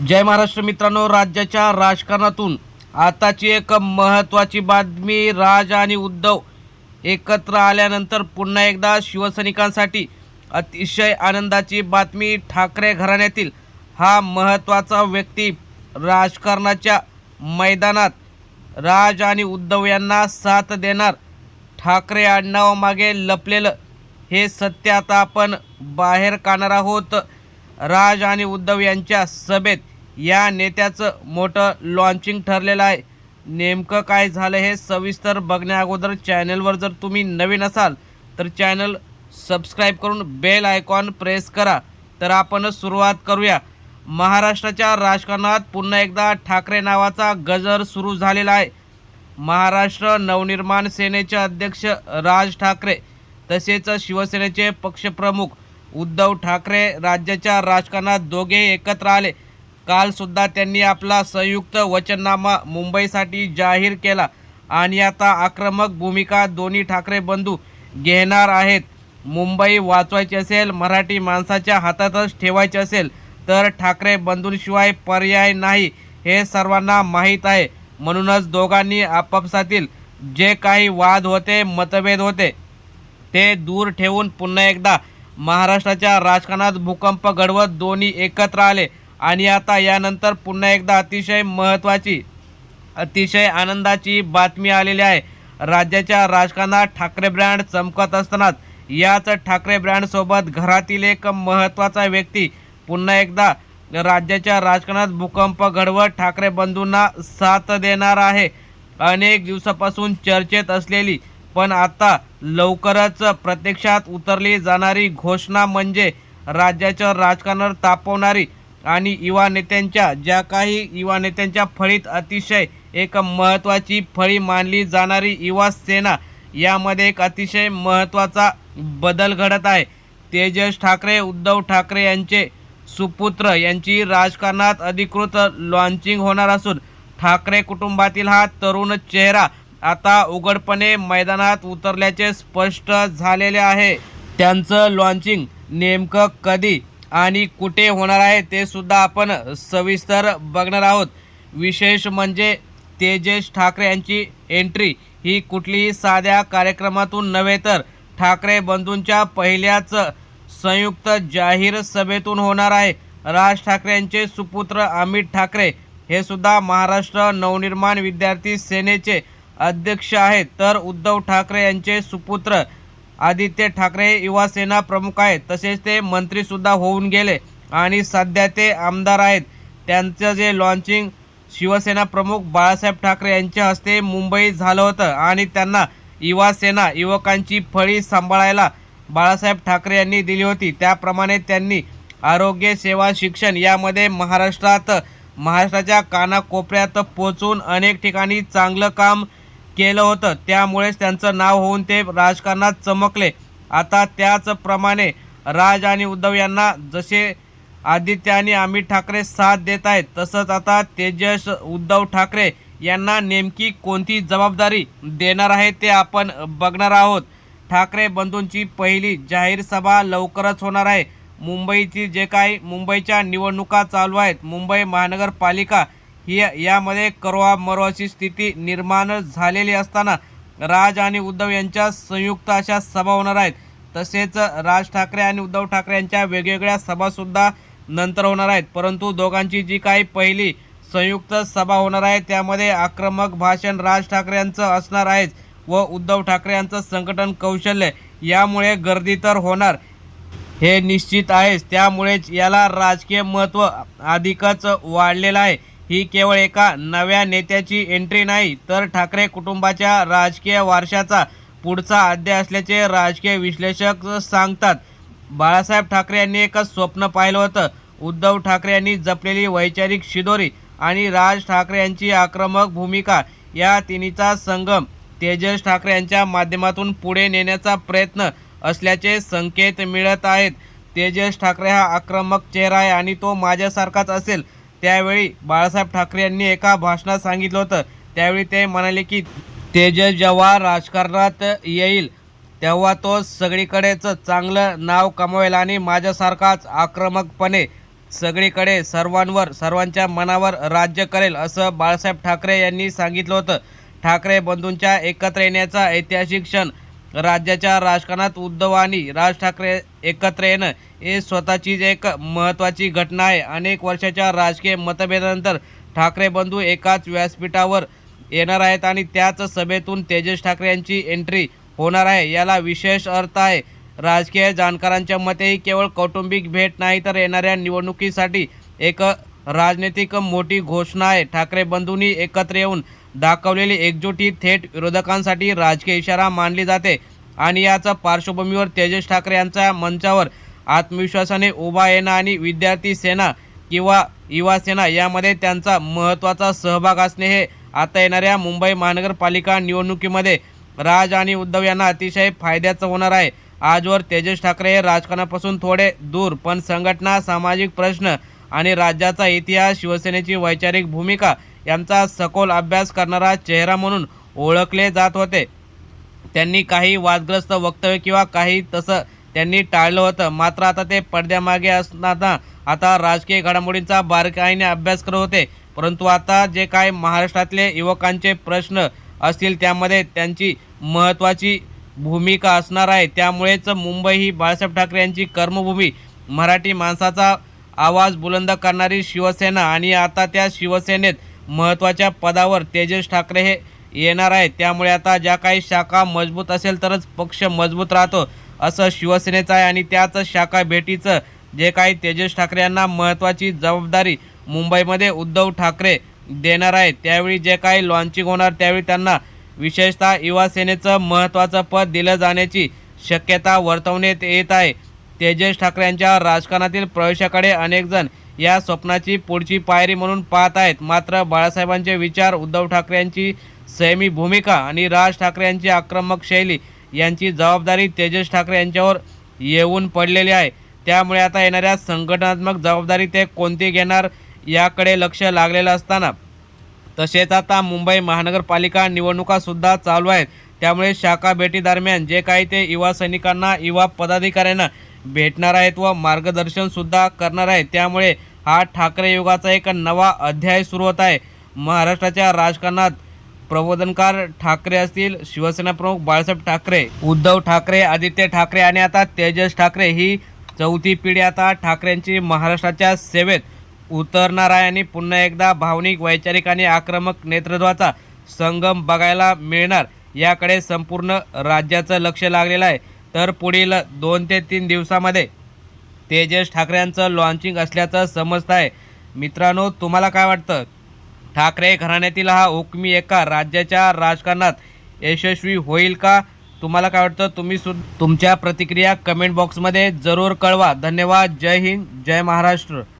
जय महाराष्ट्र मित्रांनो राज्याच्या राजकारणातून आताची एक महत्त्वाची बातमी राज आणि उद्धव एकत्र आल्यानंतर पुन्हा एकदा शिवसैनिकांसाठी अतिशय आनंदाची बातमी ठाकरे घराण्यातील हा महत्त्वाचा व्यक्ती राजकारणाच्या मैदानात राज आणि उद्धव यांना साथ देणार ठाकरे आडनावामागे लपलेलं हे सत्य आता आपण बाहेर काढणार आहोत. राज आणि उद्धव यांच्या सभेत या नेत्याचं मोठं लॉन्चिंग ठरलेलं आहे. नेमकं काय झालं हे सविस्तर बघण्या अगोदर चॅनलवर जर तुम्ही नवीन असाल तर चॅनल सबस्क्राईब करून बेल आयकॉन प्रेस करा. तर आपण सुरुवात करूया. महाराष्ट्राच्या राजकारणात पुन्हा एकदा ठाकरे नावाचा गजर सुरू झालेला आहे. महाराष्ट्र नवनिर्माण सेनेचे अध्यक्ष राज ठाकरे तसेच शिवसेनेचे पक्षप्रमुख उद्धव ठाकरे राज्याच्या राजकारणात दोघे एकत्र आले. कालसुद्धा त्यांनी आपला संयुक्त वचननामा मुंबईसाठी जाहीर केला. आणि आता आक्रमक भूमिका दोन्ही ठाकरे बंधू घेणार आहेत. मुंबई वाचवायची असेल मराठी माणसाच्या हातातच ठेवायची असेल तर ठाकरे बंधूंशिवाय पर्याय नाही हे सर्वांना माहीत आहे. म्हणूनच दोघांनी आपापसातील जे काही वाद होते मतभेद होते ते दूर ठेवून पुन्हा एकदा महाराष्ट्राच्या राजकारणात भूकंप घडवत दोन्ही एकत्र आले. आणि आता यानंतर पुन्हा एकदा अतिशय महत्त्वाची अतिशय आनंदाची बातमी आलेली आहे. राज्याच्या राजकारणात ठाकरे ब्रँड चमकत असतानाच याच ठाकरे ब्रँडसोबत घरातील एक महत्त्वाचा व्यक्ती पुन्हा एकदा राज्याच्या राजकारणात भूकंप घडवत ठाकरे बंधूंना साथ देणार आहे. अनेक दिवसापासून चर्चेत असलेली पण आता लवकरच प्रत्यक्षात उतरली जाणारी घोषणा म्हणजे राज्याच्या राजकारणावर तापवणारी आणि युवा नेत्यांच्या ज्या काही युवा नेत्यांच्या फळीत अतिशय एक महत्त्वाची फळी मानली जाणारी युवा सेना यामध्ये एक अतिशय महत्त्वाचा बदल घडत आहे. तेजस ठाकरे उद्धव ठाकरे यांचे सुपुत्र यांची राजकारणात अधिकृत लॉन्चिंग होणार असून ठाकरे कुटुंबातील हा तरुण चेहरा आता उघडपणे मैदानात उतरल्याचे स्पष्ट झालेले आहे. त्यांचं लॉन्चिंग नेमकं कधी आणि कुठे होणार आहे ते सुद्धा आपण सविस्तर बघणार आहोत. विशेष म्हणजे तेजेश ठाकरे यांची एंट्री ही कुठलीही साध्या कार्यक्रमातून नव्हे तर ठाकरे बंधूंच्या पहिल्याच संयुक्त जाहीर सभेतून होणार आहे. राज ठाकरे यांचे सुपुत्र अमित ठाकरे हे सुद्धा महाराष्ट्र नवनिर्माण विद्यार्थी सेनेचे अध्यक्ष आहेत. तर उद्धव ठाकरे यांचे सुपुत्र आदित्य ठाकरे युवा सेना प्रमुख आहेत. तसेच ते मंत्रीसुद्धा होऊन गेले आणि सध्या ते आमदार आहेत. त्यांचं जे लॉन्चिंग शिवसेना प्रमुख बाळासाहेब ठाकरे यांच्या हस्ते मुंबईत झालं होतं आणि त्यांना युवा सेना युवकांची फळी सांभाळायला बाळासाहेब ठाकरे यांनी दिली होती. त्याप्रमाणे त्यांनी आरोग्य सेवा शिक्षण यामध्ये महाराष्ट्रात महाराष्ट्राच्या कानाकोपऱ्यात पोचून अनेक ठिकाणी चांगलं काम केलं होतं. त्यामुळेच त्यांचं नाव होऊन ते राजकारणात चमकले. आता त्याचप्रमाणे राज आणि उद्धव यांना जसे आदित्य आणि अमित ठाकरे साथ देत आहेत तसंच आता तेजस उद्धव ठाकरे यांना नेमकी कोणती जबाबदारी देणार आहे ते आपण बघणार आहोत. ठाकरे बंधूंची पहिली जाहीर सभा लवकरच होणार आहे. मुंबईची जे काही मुंबईच्या निवडणुका चालू आहेत. मुंबई महानगरपालिका ही यामध्ये करवा मरवाची स्थिती निर्माण झालेली असताना राज आणि उद्धव यांच्या संयुक्त अशा सभा होणार आहेत. तसेच राज ठाकरे आणि उद्धव ठाकरे यांच्या वेगवेगळ्या सभासुद्धा नंतर होणार आहेत. परंतु दोघांची जी काही पहिली संयुक्त सभा होणार आहे त्यामध्ये आक्रमक भाषण राज ठाकरे यांचं असणार आहेच व उद्धव ठाकरे यांचं संघटन कौशल्य यामुळे गर्दी तर होणार. हे निश्चित आहेच. त्यामुळेच याला राजकीय महत्त्व अधिकच वाढलेलं आहे. ही केवळ एका नव्या नेत्याची एंट्री नाही तर ठाकरे कुटुंबाच्या राजकीय वारशाचा पुढचा अध्याय असल्याचे राजकीय विश्लेषक सांगतात. बाळासाहेब ठाकरे यांनी एकच स्वप्न पाहिलं होतं. उद्धव ठाकरे यांनी जपलेली वैचारिक शिदोरी आणि राज ठाकरे यांची आक्रमक भूमिका या तिन्हीचा संगम तेजस ठाकरे यांच्या माध्यमातून पुढे नेण्याचा प्रयत्न असल्याचे संकेत मिळत आहेत. तेजस ठाकरे हा आक्रमक चेहरा आहे आणि तो माझ्यासारखाच असेल त्यावेळी बाळासाहेब ठाकरे यांनी एका भाषणात सांगितलं होतं. त्यावेळी ते म्हणाले की तेजस जेव्हा राजकारणात येईल तेव्हा तो सगळीकडेच चांगलं नाव कमवेल आणि माझ्यासारखाच आक्रमकपणे सगळीकडे सर्वांवर सर्वांच्या मनावर राज्य करेल असं बाळासाहेब ठाकरे यांनी सांगितलं होतं. ठाकरे बंधूंच्या एकत्र येण्याचा ऐतिहासिक क्षण राज्याच्या राजकारणात उद्धव आणि राज ठाकरे एकत्र येणं हे स्वतःचीच एक महत्त्वाची घटना आहे. अनेक वर्षाच्या राजकीय मतभेदानंतर ठाकरे बंधू एकाच व्यासपीठावर येणार आहेत आणि त्याच सभेतून तेजस ठाकरे यांची एंट्री होणार आहे. याला विशेष अर्थ आहे. राजकीय जाणकारांच्या मते ही केवळ कौटुंबिक भेट नाही तर येणाऱ्या निवडणुकीसाठी एक राजनैतिक मोठी घोषणा आहे. ठाकरे बंधूंनी एकत्र येऊन दाखवलेली एकजुटी थेट विरोधकांसाठी राजकीय इशारा मानली जाते. आणि याचा पार्श्वभूमीवर तेजस ठाकरे यांच्या मंचावर आत्मविश्वासाने उभा येणं आणि विद्यार्थी सेना किंवा युवा सेना यामध्ये त्यांचा महत्त्वाचा सहभाग असणे हे आता येणाऱ्या मुंबई महानगरपालिका निवडणुकीमध्ये राज आणि उद्धव यांना अतिशय फायद्याचं होणार आहे. आजवर तेजस ठाकरे हे राजकारणापासून थोडे दूर पण संघटना सामाजिक प्रश्न आणि राज्याचा इतिहास शिवसेनेची वैचारिक भूमिका यांचा सखोल अभ्यास करणारा चेहरा म्हणून ओळखले जात होते. त्यांनी काही वादग्रस्त वक्तव्य किंवा काही तसं त्यांनी टाळलं होतं. मात्र आता ते पडद्यामागे असताना आता राजकीय घडामोडींचा बारकाईने अभ्यास करत होते. परंतु आता जे काय महाराष्ट्रातले युवकांचे प्रश्न असतील त्यामध्ये त्यांची महत्त्वाची भूमिका असणार आहे. त्यामुळेच मुंबई ही बाळासाहेब ठाकरे यांची कर्मभूमी. मराठी माणसाचा आवाज बुलंद करणारी शिवसेना आणि आता त्या शिवसेनेत महत्त्वाच्या पदावर तेजस ठाकरे हे येणार आहेत. त्यामुळे आता ज्या काही शाखा मजबूत असेल तरच पक्ष मजबूत राहतो असं शिवसेनेचं आहे. आणि त्याच शाखा भेटीचं जे काही तेजस ठाकरे यांना महत्त्वाची जबाबदारी मुंबईमध्ये उद्धव ठाकरे देणार आहेत. त्यावेळी जे काही लॉन्चिंग होणार त्यावेळी त्यांना विशेषतः युवा सेनेचं महत्त्वाचं पद दिलं जाण्याची शक्यता वर्तवण्यात येत आहे. तेजस ठाकरे यांच्या राजकारणातील प्रवेशाकडे अनेकजण या स्वप्नाची पुढची पायरी म्हणून पाहत आहेत. मात्र बाळासाहेबांचे विचार उद्धव ठाकरे यांची सैमी भूमिका आणि राज ठाकरे यांची आक्रमक शैली यांची जबाबदारी तेजस ठाकरे यांच्यावर येऊन पडलेली आहे. त्यामुळे आता येणाऱ्या संघटनात्मक जबाबदारी ते कोणती घेणार याकडे लक्ष लागलेलं असताना तसेच आता मुंबई महानगरपालिका निवडणुकासुद्धा चालू आहेत. त्यामुळे शाखा भेटीदरम्यान जे काही ते युवा सैनिकांना युवा पदाधिकाऱ्यांना भेटणार आहेत व मार्गदर्शनसुद्धा करणार आहेत. त्यामुळे हा ठाकरे युगाचा एक नवा अध्याय सुरू होत आहे. महाराष्ट्राच्या राजकारणात प्रबोधनकार ठाकरे असतील शिवसेना प्रमुख बाळासाहेब ठाकरे उद्धव ठाकरे आदित्य ठाकरे आणि आता तेजस ठाकरे ही चौथी पिढी आता ठाकरेंची महाराष्ट्राच्या सेवेत उतरणार आहे आणि पुन्हा एकदा भावनिक वैचारिक आणि आक्रमक नेतृत्वाचा संगम बघायला मिळणार. याकडे संपूर्ण राज्याचं लक्ष लागलेलं आहे. तर पुढील दोन ते तीन दिवसामध्ये तेजस ठाकरे यांचं लॉन्चिंग असल्याचं समजत आहे मित्रांनो तुम्हाला काय वाटतं? ठाकरे घराण्यातील हा हुकमी एका राज्याच्या राजकारणात यशस्वी होईल का? तुम्हाला काय वाटतं? तुम्ही सु तुमच्या प्रतिक्रिया कमेंट बॉक्समध्ये जरूर कळवा. धन्यवाद. जय हिंद. जय महाराष्ट्र.